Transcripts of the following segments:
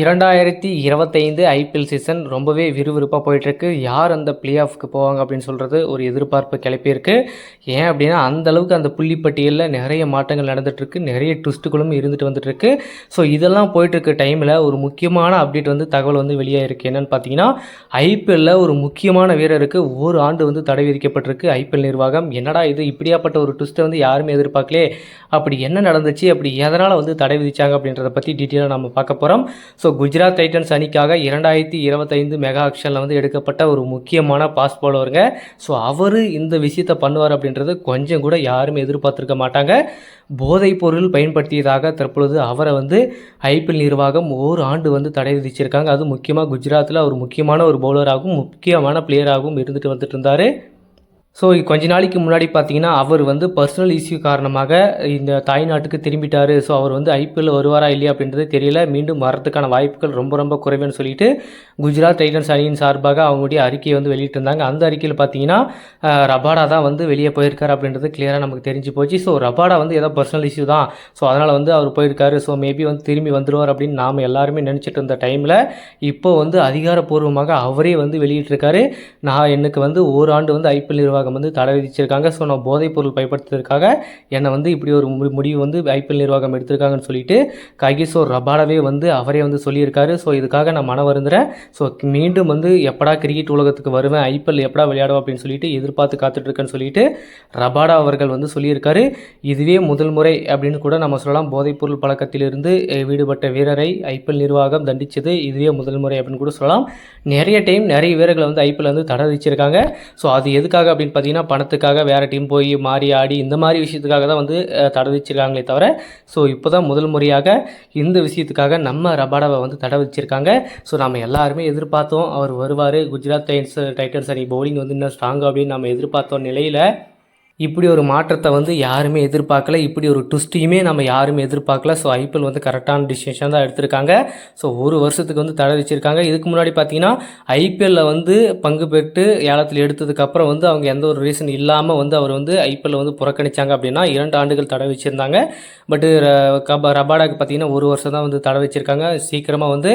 இரண்டாயிரத்தி இருபத்தைந்து IPL season ரொம்பவே விறுவிறுப்பாக போயிட்டுருக்கு. யார் அந்த பிளே ஆஃப்க்கு போவாங்க அப்படின்னு சொல்கிறது ஒரு எதிர்பார்ப்பு கிளப்பியிருக்கு ஏன் அப்படின்னா அந்த அளவுக்கு அந்த புள்ளிப்பட்டியலில் நிறைய மாற்றங்கள் நடந்துகிட்ருக்கு நிறைய ட்விஸ்ட்டுகளும் இருந்துட்டு வந்துட்டுருக்கு. ஸோ இதெல்லாம் போயிட்டுருக்க டைமில் ஒரு முக்கியமான அப்டேட் வந்து தகவல் வந்து வெளியாகிருக்கு என்னென்னு பார்த்தீங்கன்னா ஐபிஎல்லில் ஒரு முக்கியமான வீரருக்கு ஒரு ஆண்டு வந்து தடை விதிக்கப்பட்டிருக்கு. ஐபிஎல் நிர்வாகம் என்னடா இது இப்படியாப்பட்ட ஒரு ட்விஸ்ட்டை வந்து யாருமே எதிர்பார்க்கலே அப்படி என்ன நடந்துச்சு? அப்படி எதனால் வந்து தடை விதித்தாங்க அப்படின்றத பற்றி டீட்டெயிலாக நம்ம பார்க்க போகிறோம் ஸோ குஜராத் டைட்டன்ஸ் அணிக்காக இரண்டாயிரத்தி இருபத்தைந்து மெகா ஆக்ஷனில் வந்து எடுக்கப்பட்ட ஒரு முக்கியமான பாஸ் போலவருங்க ஸோ அவர் இந்த விஷயத்தை பண்ணுவார் அப்படின்றது கொஞ்சம் கூட யாருமே எதிர்பார்த்துருக்க மாட்டாங்க. போதைப் பொருள் பயன்படுத்தியதாக தற்பொழுது அவரை வந்து ஐபிஎல் நிர்வாகம் ஓர் ஆண்டு வந்து தடை விதிச்சிருக்காங்க. அது முக்கியமாக குஜராத்தில் அவர் முக்கியமான ஒரு பவுலராகவும் முக்கியமான பிளேயராகவும் இருந்துட்டு வந்துட்டு இருந்தார். ஸோ கொஞ்ச நாளைக்கு முன்னாடி பார்த்தீங்கன்னா அவர் வந்து பர்சனல் இஷ்யூ காரணமாக இந்த தாய்நாட்டுக்கு திரும்பிட்டார். ஸோ அவர் வந்து ஐபிஎல் வருவாரா இல்லையா அப்படின்றது தெரியல. மீண்டும் வரதுக்கான வாய்ப்புகள் ரொம்ப ரொம்ப குறைவுன்னு சொல்லிட்டு குஜராத் டைட்டன்ஸ் அணியின் சார்பாக அவங்களுடைய அறிக்கையை வந்து வெளியிட்டிருந்தாங்க. அந்த அறிக்கையில் பார்த்தீங்கன்னா ரபாடா தான் வந்து வெளியே போயிருக்கார் அப்படின்றது கிளியராக நமக்கு தெரிஞ்சு போச்சு. ஸோ ரபாடா வந்து ஏதோ பர்சனல் இஷ்யூ தான். ஸோ அதனால் வந்து அவர் போயிருக்காரு. ஸோ மேபி வந்து திரும்பி வந்துடுவார் அப்படின்னு நாம் எல்லாருமே நினச்சிட்டு இருந்த டைமில் இப்போ வந்து அதிகாரப்பூர்வமாக அவரே வந்து வெளியிட்டிருக்காரு. நான் எனக்கு வந்து ஓராண்டு வந்து ஐபிஎல் நிர்வாகம் வந்து தடை விதிச்சிருக்காங்க. ஸோ நான் போதைப்பொருள் பயன்படுத்துறதுக்காக என்னை வந்து இப்படி ஒரு மு- முடிவு வந்து ஐபிஎல் நிர்வாகம் எடுத்திருக்காங்கன்னு சொல்லிட்டு ககிசோர் ரபாடாவே வந்து அவரே வந்து சொல்லியிருக்காரு. ஸோ இதுக்காக நான் மன வருந்துறேன். ஸோ மீண்டும் வந்து எப்படா கிரிக்கெட் உலகத்துக்கு வருவேன் ஐபிஎல் எப்படா விளையாடுவேன் அப்படின்னு சொல்லிட்டு எதிர்பார்த்து காத்துட்ருக்கேன்னு சொல்லிட்டு ரபாடா அவர்கள் வந்து சொல்லியிருக்காரு. இதுவே முதல் முறை அப்படின்னு கூட நம்ம சொல்லலாம். போதைப்பொருள் பழக்கத்திலிருந்து ஈடுபட்ட விடுபட்ட வீரரை ஐபிஎல் நிர்வாகம் தண்டித்தது இதுவே முதல் முறை அப்படின்னு கூட சொல்லலாம். நிறைய டைம் நிறைய வீரர்களை வந்து ஐபிஎல் வந்து தடை விதிச்சிருக்காங்க. ஸோ அது எதுக்காக அப்படின்னு பார்த்தீங்கன்னா பணத்துக்காக வேறு டீம் போய் மாறி ஆடி இந்த மாதிரி விஷயத்துக்காக தான் வந்து தடை விதிச்சிருக்காங்களே தவிர ஸோ இப்போ தான் முதல் முறையாக இந்த விஷயத்துக்காக நம்ம ரபாடாவை வந்து தடை வச்சிருக்காங்க ஸோ நம்ம எல்லாருமே எதிர்பார்த்தோம் அவர் வருவார். குஜராத் டைன்ஸ் டைட்டன்ஸ் அணி பவுலிங் வந்து இன்னும் ஸ்ட்ராங் அப்படின்னு நம்ம எதிர்பார்த்தோம் நிலையில் இப்படி ஒரு மாற்றத்தை வந்து யாருமே எதிர்பார்க்கல. இப்படி ஒரு ட்விஸ்ட்டையுமே நம்ம யாருமே எதிர்பார்க்கல. ஸோ ஐபிஎல் வந்து கரெக்டான டிசிஷன் தான் எடுத்திருக்காங்க. ஸோ ஒரு வருஷத்துக்கு வந்து தடை வச்சிருக்காங்க இதுக்கு முன்னாடி பார்த்தீங்கன்னா ஐபிஎல்ல வந்து பங்கு பெற்று ஏலத்தில் எடுத்ததுக்கப்புறம் வந்து அவங்க எந்த ஒரு ரீசன் இல்லாமல் வந்து அவர் வந்து ஐபிஎல்ல வந்து புறக்கணிச்சாங்க அப்படின்னா இரண்டு ஆண்டுகள் தடை வச்சுருந்தாங்க பட்டு கப ரபாடாக்கு பார்த்தீங்கன்னா ஒரு வருஷம் தான் வந்து தடை வச்சிருக்காங்க சீக்கிரமாக வந்து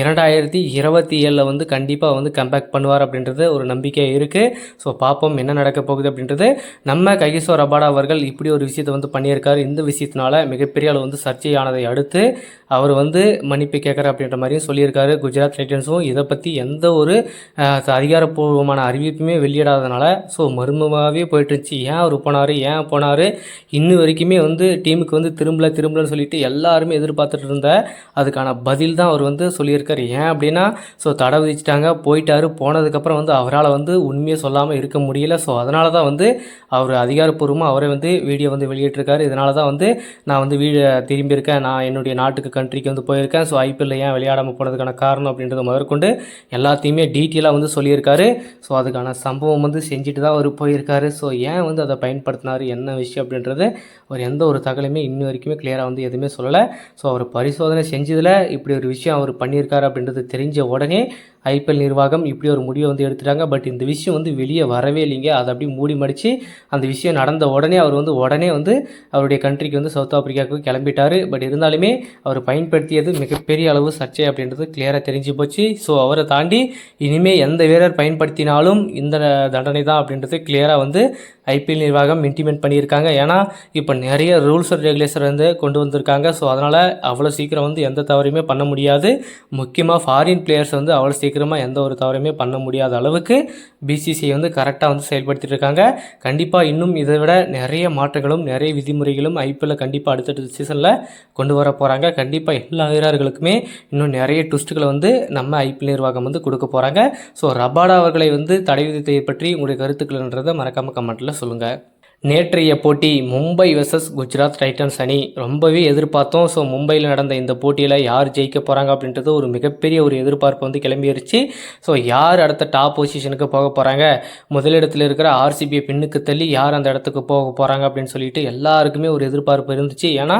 இரண்டாயிரத்தி இருபத்தி ஏழில் வந்து கண்டிப்பாக வந்து கம்பேக் பண்ணுவார் அப்படின்றது ஒரு நம்பிக்கை இருக்குது ஸோ பார்ப்போம் என்ன நடக்க போகுது அப்படின்றது. நம்ம கைகிசோ ரபாடா அவர்கள் இப்படி ஒரு விஷயத்தை வந்து பண்ணியிருக்காரு. இந்த விஷயத்தினால மிகப்பெரிய அளவு வந்து சர்ச்சையானதை அடுத்து அவர் வந்து மன்னிப்பு கேட்குற அப்படின்ற மாதிரியும் சொல்லியிருக்காரு. குஜராத் டைட்டன்ஸும் இதை பற்றி எந்த ஒரு அதிகாரப்பூர்வமான அறிவிப்புமே வெளியிடாதனால ஸோ மர்மமாகவே போயிட்டுருந்துச்சு. ஏன் அவர் போனார்? ஏன் போனார்? இன்னி வரைக்குமே வந்து டீமுக்கு வந்து திரும்பல திரும்பலன்னு சொல்லிட்டு எல்லாருமே எதிர்பார்த்துட்டு இருந்த அதுக்கான பதில் தான் அவர் வந்து சொல்லியிருக்காரு. ஏன் அப்படின்னா ஸோ தடை விதிச்சிட்டாங்க போயிட்டார். போனதுக்கப்புறம் வந்து அவரால் வந்து உண்மையை சொல்லாமல் இருக்க முடியல. ஸோ அதனால தான் வந்து அவர் அதிகாரப்பூர்வமாக அவரே வந்து வீடியோ வந்து வெளியிட்டிருக்காரு. இதனால தான் வந்து நான் வந்து வீடு திரும்பியிருக்கேன். நான் என்னுடைய நாட்டுக்கு கண்ட்ரிக்கு வந்து போயிருக்கேன். ஸோ ஐபிஎல்ல ஏன் விளையாடாமல் போனதுக்கான காரணம் அப்படின்றத முதற்கொண்டு எல்லாத்தையுமே டீட்டெயிலாக வந்து சொல்லியிருக்காரு. ஸோ அதுக்கான சம்பவம் வந்து செஞ்சுட்டு தான் அவர் போயிருக்காரு. ஸோ ஏன் வந்து அதை பயன்படுத்தினார்? என்ன விஷயம் அப்படின்றது அவர் எந்த ஒரு தகவலுமே இன்ன வரைக்குமே கிளியராக வந்து எதுவுமே சொல்லலை. ஸோ அவர் பரிசோதனை செஞ்சதில் இப்படி ஒரு விஷயம் அவர் பண்ணியிருக்காரு அப்படின்றது தெரிஞ்ச உடனே ஐபிஎல் நிர்வாகம் இப்படி ஒரு முடிவை வந்து எடுத்துட்டாங்க. பட் இந்த விஷயம் வந்து வெளியே வரவே இல்லைங்க. அதை அப்படியே மூடி மடித்து அந்த விஷயம் நடந்த உடனே அவர் வந்து உடனே வந்து அவருடைய கண்ட்ரிக்கு வந்து சவுத் ஆப்பிரிக்காவுக்கு கிளம்பிட்டார். பட் இருந்தாலுமே அவர் பயன்படுத்தியது மிகப்பெரிய அளவு சர்ச்சை அப்படின்றது கிளியராக தெரிஞ்சு போச்சு. ஸோ அவரை தாண்டி இனிமேல் எந்த வீரர் பயன்படுத்தினாலும் இந்த தண்டனை தான் அப்படின்றது கிளியராக வந்து ஐபிஎல் நிர்வாகம் இன்டிமேட் பண்ணியிருக்காங்க. ஏன்னா இப்போ நிறைய ரூல்ஸ் அண்ட் ரெகுலேஷன் வந்து கொண்டு வந்திருக்காங்க. ஸோ அதனால் அவ்வளோ சீக்கிரம் வந்து எந்த தவறையுமே பண்ண முடியாது. முக்கியமாக ஃபாரின் பிளேயர்ஸ் வந்து அவ்வளோ சீக்கிரமாக எந்த ஒரு தவறையுமே பண்ண முடியாத அளவுக்கு பிசிசிஐ வந்து கரெக்டாக வந்து செயல்படுத்திட்டு இருக்காங்க. கண்டிப்பாக இன்னும் இதை விட நிறைய மாற்றங்களும் நிறைய விதிமுறைகளும் ஐபிஎல்ல கண்டிப்பாக அடுத்தடுத்த சீசனில் கொண்டு வர போகிறாங்க கண்டிப்பாக எல்லா வீரர்களுக்குமே இன்னும் நிறைய ட்விஸ்ட்டுகளை வந்து நம்ம ஐபிஎல் நிர்வாகம் வந்து கொடுக்க போகிறாங்க ஸோ ரபாடா அவர்களை வந்து தடை விதித்ததை பற்றி உங்களுடைய கருத்துக்கள்ன்றதை மறக்காமல் கமெண்ட்டில் சொல்லுங்கள் நேற்றைய போட்டி மும்பை வெர்சஸ் குஜராத் டைட்டன்ஸ் அணி. ரொம்பவே எதிர்பார்த்தோம். ஸோ மும்பையில் நடந்த இந்த போட்டியில் யார் ஜெயிக்க போகிறாங்க அப்படின்றது ஒரு மிகப்பெரிய ஒரு எதிர்பார்ப்பு வந்து கிளம்பிடுச்சு ஸோ யார் அடுத்த டாப் பொசிஷனுக்கு போக போகிறாங்க முதலிடத்தில் இருக்கிற ஆர்சிபியை பின்னுக்கு தள்ளி யார் அந்த இடத்துக்கு போக போகிறாங்க அப்படின்னு சொல்லிட்டு எல்லாருக்குமே ஒரு எதிர்பார்ப்பு இருந்துச்சு. ஏன்னா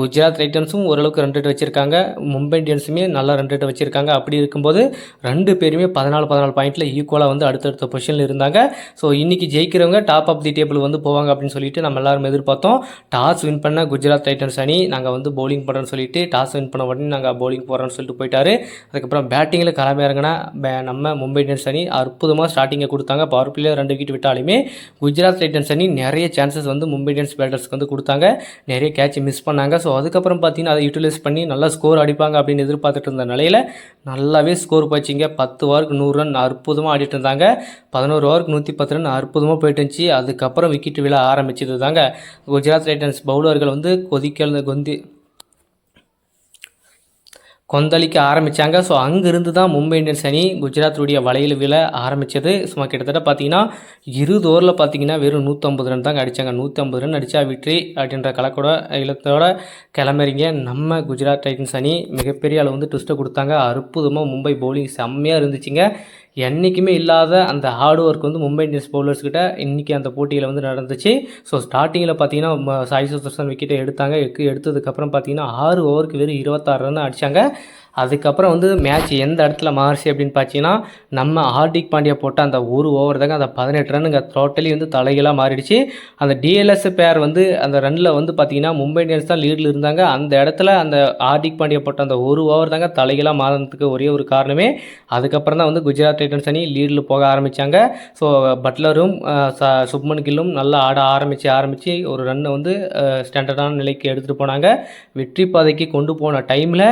குஜராத் டைட்டன்ஸும் ஓரளவுக்கு ரெண்டு வச்சுருக்காங்க. மும்பை இந்தியன்ஸுமே நல்லா ரெண்டு வச்சுருக்காங்க. அப்படி இருக்கும்போது ரெண்டு பேருமே பதினாலு பதினாலு பாயிண்ட்டில் ஈக்குவலாக வந்து அடுத்தடுத்த பொசிஷனில் இருந்தாங்க. ஸோ இன்றைக்கி ஜெயிக்கிறவங்க டாப் ஆஃப் தி டேபிள் வந்து போவாங்க. பண்ணுவாங்க அப்படின்னு சொல்லிட்டு நம்ம எல்லாரும் எதிர்பார்த்தோம். டாஸ் வின் பண்ண குஜராத் டைட்டன்ஸ் அணி நாங்கள் வந்து பவுலிங் பண்ணுறோன்னு சொல்லிட்டு டாஸ் வின் பண்ண உடனே நாங்கள் பவுலிங் போகிறோன்னு சொல்லிட்டு போயிட்டாரு. அதுக்கப்புறம் பேட்டிங்கில் கிளம்பி இறங்கினா நம்ம மும்பை இந்தியன்ஸ் அணி அற்புதமாக ஸ்டார்டிங்கை கொடுத்தாங்க. பவர் பிளேயர் ரெண்டு விக்கெட் விட்டாலுமே குஜராத் டைட்டன்ஸ் அணி நிறைய சான்சஸ் வந்து மும்பை இந்தியன்ஸ் பேட்டர்ஸ்க்கு வந்து கொடுத்தாங்க. நிறைய கேட்ச் மிஸ் பண்ணாங்க. ஸோ அதுக்கப்புறம் பார்த்தீங்கன்னா அதை யூட்டிலைஸ் பண்ணி நல்லா ஸ்கோர் அடிப்பாங்க அப்படின்னு எதிர்பார்த்துட்டு இருந்த நிலையில் நல்லாவே ஸ்கோர் போச்சுங்க. பத்து ஓவருக்கு நூறு ரன் அற்புதமாக ஆடிட்டு இருந்தாங்க. பதினோரு ஓவருக்கு நூற்றி பத்து ரன் அற்புதமாக போயிட்டு இருந்துச்சு. அதுக்கப்புறம் விக்கெட் விழா ஆரம்பிச்சது தாங்க குஜராத் டைட்டன்ஸ் பவுலர்கள் வந்து கொதிக்கல கொந்தி கொந்தளிக்க ஆரம்பித்தாங்க ஸோ அங்கிருந்து தான் மும்பை இந்தியன்ஸ் அணி குஜராத்துடைய வலையில் விழ ஆரம்பித்தது சும்மா கிட்டத்தட்ட பார்த்தீங்கன்னா இருபது ஓவரில் பார்த்தீங்கன்னா வெறும் நூற்றம்பது ரன் தாங்க அடித்தாங்க நூற்றம்பது ரன் அடித்தா வெற்றி அப்படின்ற கலக்கோட இலத்தோட கிளம்புறீங்க. நம்ம குஜராத் டைட்டன்ஸ் அணி மிகப்பெரிய அளவு வந்து ட்விஸ்ட்டை கொடுத்தாங்க. அற்புதமாக மும்பை பவுலிங் செம்மையாக இருந்துச்சுங்க. என்றைக்குமே இல்லாத அந்த ஹார்ட் ஒர்க் வந்து மும்பை இந்தியன்ஸ் பவுலர்ஸ் கிட்ட இன்றைக்கி அந்த போட்டியில் வந்து நடந்துச்சு. ஸோ ஸ்டார்டிங்கில் பார்த்தீங்கன்னா சாய் சுதர்சன் விக்கெட்டை எடுத்தாங்க. எடுத்ததுக்கப்புறம் பார்த்தீங்கன்னா ஆறு ஓவருக்கு வெறும் இருபத்தாறு ரன் அடித்தாங்க அதுக்கப்புறம் வந்து மேட்ச் எந்த இடத்துல மாறிச்சு அப்படின்னு பார்த்தீங்கன்னா நம்ம ஹார்திக் பாண்டியா போட்ட அந்த ஒரு ஓவர் தாங்க அந்த பதினெட்டு ரன்னுங்க டோட்டலி வந்து தலைகளாக மாறிடுச்சு. அந்த டிஎல்எஸ் பேர் வந்து அந்த ரனில் வந்து பார்த்தீங்கன்னா மும்பை இந்தியன்ஸ் தான் லீடில் இருந்தாங்க. அந்த இடத்துல அந்த ஹார்திக் பாண்டியா போட்ட அந்த ஒரு ஓவர் தாங்க தலைகளாக மாறினதுக்கு ஒரே ஒரு காரணமே அதுக்கப்புறம் தான் வந்து குஜராத் டைட்டன்ஸ் அணி லீடில் போக ஆரம்பித்தாங்க ஸோ பட்லரும் சுப்மன் கில்லும் நல்லா ஆட ஆரம்பித்து ஆரம்பித்து ஒரு ரன்னை வந்து ஸ்டாண்டர்டான நிலைக்கு எடுத்துகிட்டு போனாங்க. வெற்றி பாதைக்கு கொண்டு போன டைமில்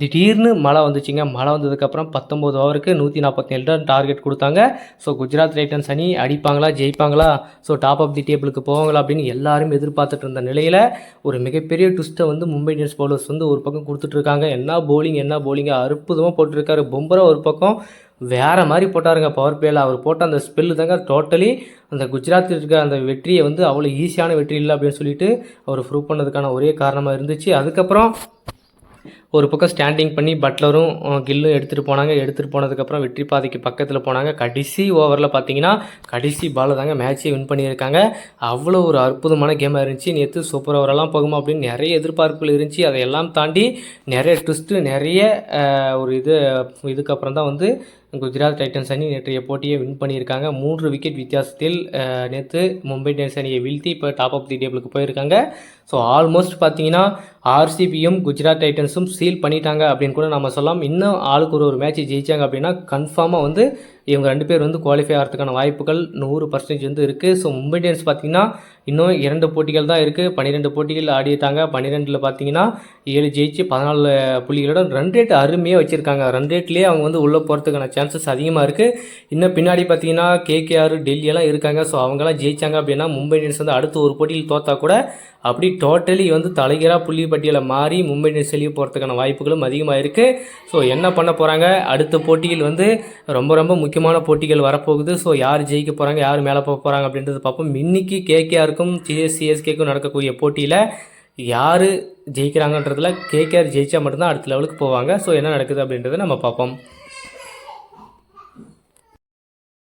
திடீர்னு மழை வந்துச்சுங்க. மழை வந்ததுக்கப்புறம் பத்தொம்போது ஓவருக்கு நூற்றி நாற்பத்தேழு ரன் டார்கெட் கொடுத்தாங்க. ஸோ குஜராத் டைட்டன்ஸ் அணி அடிப்பாங்களா ஜெயிப்பாங்களா? ஸோ டாப் ஆஃப் தி டேபிளுக்கு போவாங்களா அப்படின்னு எல்லாரும் எதிர்பார்த்துட்டு இருந்த நிலையில் ஒரு மிகப்பெரிய ட்விஸ்ட்டை வந்து மும்பை இந்தியன்ஸ் பவுலர்ஸ் வந்து ஒரு பக்கம் கொடுத்துட்ருக்காங்க என்ன போலிங் என்ன போலிங்க அற்புதமாக போட்டிருக்காரு. பொம்பரா ஒரு பக்கம் வேறு மாதிரி போட்டாருங்க பவர் பிளேயில் அவர் போட்ட அந்த ஸ்பெல்லு தாங்க டோட்டலி அந்த குஜராத்தில் இருக்கிற அந்த வெற்றியை வந்து அவ்வளோ ஈஸியான வெற்றி இல்லை அப்படின்னு சொல்லிட்டு அவர் ப்ரூவ் பண்ணதுக்கான ஒரே காரணமாக இருந்துச்சு. அதுக்கப்புறம் ஒரு பக்கம் ஸ்டாண்டிங் பண்ணி பட்லரும் கில்லும் எடுத்துகிட்டு போனாங்க. எடுத்துகிட்டு போனதுக்கப்புறம் வெற்றி பாதைக்கு பக்கத்தில் போனாங்க. கடைசி ஓவரில் பார்த்தீங்கன்னா கடைசி பால் தாங்க மேட்ச்சே வின் பண்ணியிருக்காங்க. அவ்வளோ ஒரு அற்புதமான கேமாக இருந்துச்சு. நேற்று சூப்பர் ஓவரெல்லாம் போகுமா அப்படின்னு நிறைய எதிர்பார்ப்புகள் இருந்துச்சு. அதையெல்லாம் தாண்டி நிறைய ட்விஸ்ட்டு நிறைய ஒரு இது இதுக்கப்புறம் தான் வந்து குஜராத் டைட்டன்ஸ் அணி நேற்றைய போட்டியை வின் பண்ணியிருக்காங்க. மூன்று விக்கெட் வித்தியாசத்தில் நேற்று மும்பை இந்தியன்ஸ் அணியை வீழ்த்தி இப்போ டாப் ஆஃப் தி டேபிளுக்கு போயிருக்காங்க. ஸோ ஆல்மோஸ்ட் பார்த்தீங்கன்னா ஆர்சிபியும் குஜராத் டைட்டன்ஸும் சீல் பண்ணிட்டாங்க அப்படின்னு கூட நம்ம சொல்லலாம். இன்னும் ஆளுக்கு ஒரு ஒரு மேட்ச் ஜெயிச்சாங்க அப்படின்னா கன்ஃபார்மாக வந்து இவங்க ரெண்டு பேர் வந்து குவாலிஃபை ஆகிறதுக்கான வாய்ப்புகள் நூறு பர்சன்டேஜ் வந்து இருக்குது ஸோ மும்பை இந்தியன்ஸ் பார்த்திங்கன்னா இன்னும் இரண்டு போட்டிகள் தான் இருக்குது பன்னிரெண்டு போட்டிகள் ஆடிட்டாங்க. பன்னிரெண்டில் பார்த்தீங்கன்னா ஏழு ஜெயிச்சு பதினாலு புள்ளிகளோட ரன் ரேட் அருமையாக வச்சுருக்காங்க. ரன் ரேட்லேயே அவங்க வந்து உள்ளே போகிறதுக்கான சான்சஸ் அதிகமாக இருக்குது இன்னும் பின்னாடி பார்த்தீங்கன்னா கேகேஆர் டெல்லியெல்லாம் இருக்காங்க. ஸோ அவங்களாம் ஜெயிச்சாங்க அப்படின்னா மும்பை இந்தியன்ஸ் வந்து அடுத்து ஒரு போட்டியில் தோத்தா கூட அப்படி டோட்டலி வந்து தலைகராக புள்ளி பட்டியலை மாறி மும்பை இந்தியன்ஸ் வெளியே போகிறதுக்கான வாய்ப்புகளும் அதிகமாக இருக்குது ஸோ என்ன பண்ண போகிறாங்க அடுத்த போட்டியில் வந்து ரொம்ப ரொம்ப முக்கியமான போட்டிகள் வரப்போகுது. ஸோ யார் ஜெயிக்க போகிறாங்க யார் மேலே போக போகிறாங்க அப்படின்றது பார்ப்போம். இன்னைக்கு கேகேஆருக்கும் சிஎஸ்சிஎஸ்கேக்கும் நடக்கக்கூடிய போட்டியில் யார் ஜெயிக்கிறாங்கன்றதில் கேகேஆர் ஜெயித்தா மட்டும்தான் அடுத்த லெவலுக்கு போவாங்க. ஸோ என்ன நடக்குது அப்படின்றத நம்ம பார்ப்போம்.